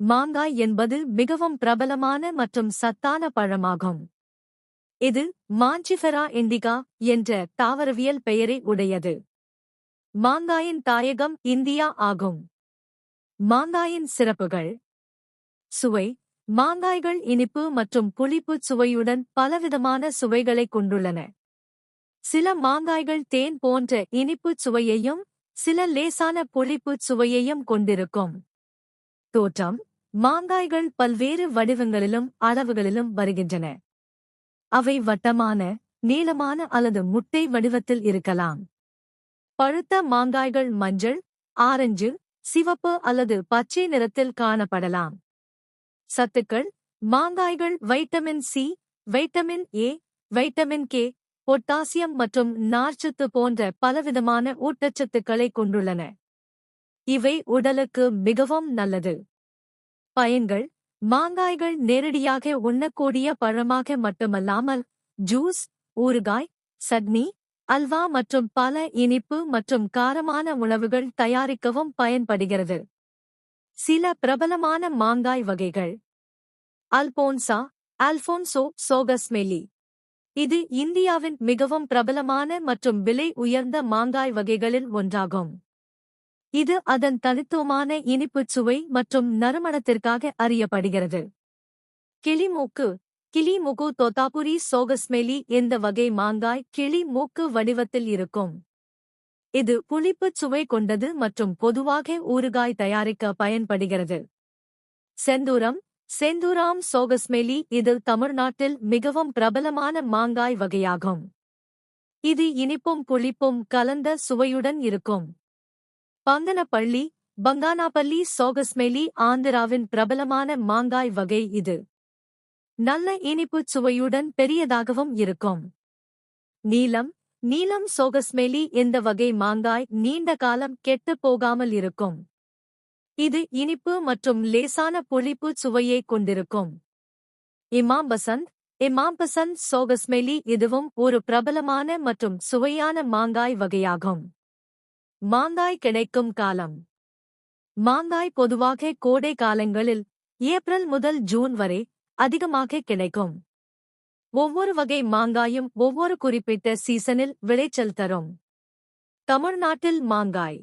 மாங்காய் என்பது மிகவும் பிரபலமான மற்றும் சத்தான பழமாகும். இது மாஞ்சிஃபெரா இண்டிகா என்ற தாவரவியல் பெயரை உடையது. மாங்காயின் தாயகம் இந்தியா ஆகும். மாங்காயின் சிறப்புகள். சுவை. மாங்காய்கள் இனிப்பு மற்றும் புளிப்பு சுவையுடன் பலவிதமான சுவைகளைக் கொண்டுள்ளன. சில மாங்காய்கள் தேன் போன்ற இனிப்பு சுவையையும் சில லேசான புளிப்பு சுவையையும் கொண்டிருக்கும். தோற்றம். மாங்காய்கள் பல்வேறு வடிவங்களிலும் அளவுகளிலும் வருகின்றன. அவை வட்டமான நீளமான அல்லது முட்டை வடிவத்தில் இருக்கலாம். பழுத்த மாங்காய்கள் மஞ்சள் ஆரஞ்சு சிவப்பு அல்லது பச்சை நிறத்தில் காணப்படலாம். சத்துக்கள் மாங்காய்கள் vitamin C vitamin A vitamin K potassium மற்றும் நார்ச்சத்து போன்ற பலவிதமான ஊட்டச்சத்துக்களை கொண்டுள்ளன. இவை உடலுக்கு மிகவும் நல்லது. பயன்கள். மாங்காய்கள் நேரடியாக உண்ணக்கூடிய பழமாக மட்டுமல்லாமல் ஜூஸ் ஊறுகாய் சட்னி அல்வா மற்றும் பல இனிப்பு மற்றும் காரமான உணவுகள் தயாரிக்கவும் பயன்படுகிறது. சில பிரபலமான மாங்காய் வகைகள். அல்போன்சா அல்போன்சோ சோகஸ்மெலி இது இந்தியாவின் மிகவும் பிரபலமான மற்றும் விலை உயர்ந்த மாங்காய் வகைகளில் ஒன்றாகும். இது அதன் தனித்துவமான இனிப்புச் சுவை மற்றும் நறுமணத்திற்காக அறியப்படுகிறது. கிளிமூக்கு கிளிமுகு தொத்தாபுரி சோகஸ்மெலி இந்த வகை மாங்காய் கிளி மூக்கு வடிவத்தில் இருக்கும்? இது புளிப்புச் சுவை கொண்டது மற்றும் பொதுவாக ஊறுகாய் தயாரிக்க பயன்படுகிறது. செந்தூரம் செந்தூராம் சோகஸ்மெலி இது தமிழ்நாட்டில் மிகவும் பிரபலமான மாங்காய் வகையாகும். இது இனிப்பும் புளிப்பும் கலந்த சுவையுடன் இருக்கும். பங்கனப்பள்ளி பங்கானாப்பள்ளி சோகஸ்மெலி ஆந்திராவின் பிரபலமான மாங்காய் வகை இது. நல்ல இனிப்புச் சுவையுடன் பெரியதாகவும் இருக்கும். நீலம் நீலம் சோகஸ்மெலி இந்த வகை மாங்காய் நீண்ட காலம் கெட்டுப் போகாமல் இருக்கும். இது இனிப்பு மற்றும் லேசான புளிப்பு சுவையை கொண்டிருக்கும். இமாம்பசந்த் இமாம்பசந்த் சோகஸ்மெலி இதுவும் ஒரு பிரபலமான மற்றும் சுவையான மாங்காய் வகையாகும். மாந்தாய் கிடைக்கும் காலம். மாந்தாய் பொதுவாக கோடை காலங்களில் ஏப்ரல் முதல் ஜூன் வரை அதிகமாக கிடைக்கும். ஒவ்வொரு வகை மாங்காயும் ஒவ்வொரு குறிப்பிட்ட சீசனில் விளைச்சல் தரும். தமிழ்நாட்டில் மாங்காய்.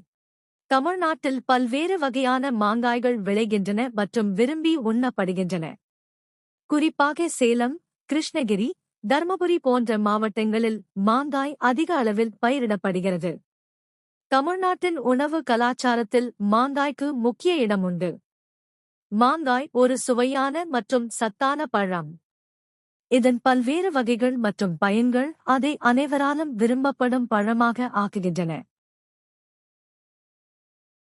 தமிழ்நாட்டில் பல்வேறு வகையான மாங்காய்கள் விளைகின்றன மற்றும் விரும்பி உண்ணப்படுகின்றன. குறிப்பாக சேலம் கிருஷ்ணகிரி தர்மபுரி போன்ற மாவட்டங்களில் மாங்காய் அதிக அளவில் பயிரிடப்படுகிறது. தமிழ்நாட்டின் உணவு கலாச்சாரத்தில் மாங்காய்க்கு முக்கிய இடம் உண்டு மாங்காய் ஒரு சுவையான மற்றும் சத்தான பழம். இதன் பல்வேறு வகைகள் மற்றும் பயன்கள் அதை அனைவராலும் விரும்பப்படும் பழமாக ஆக்குகின்றன.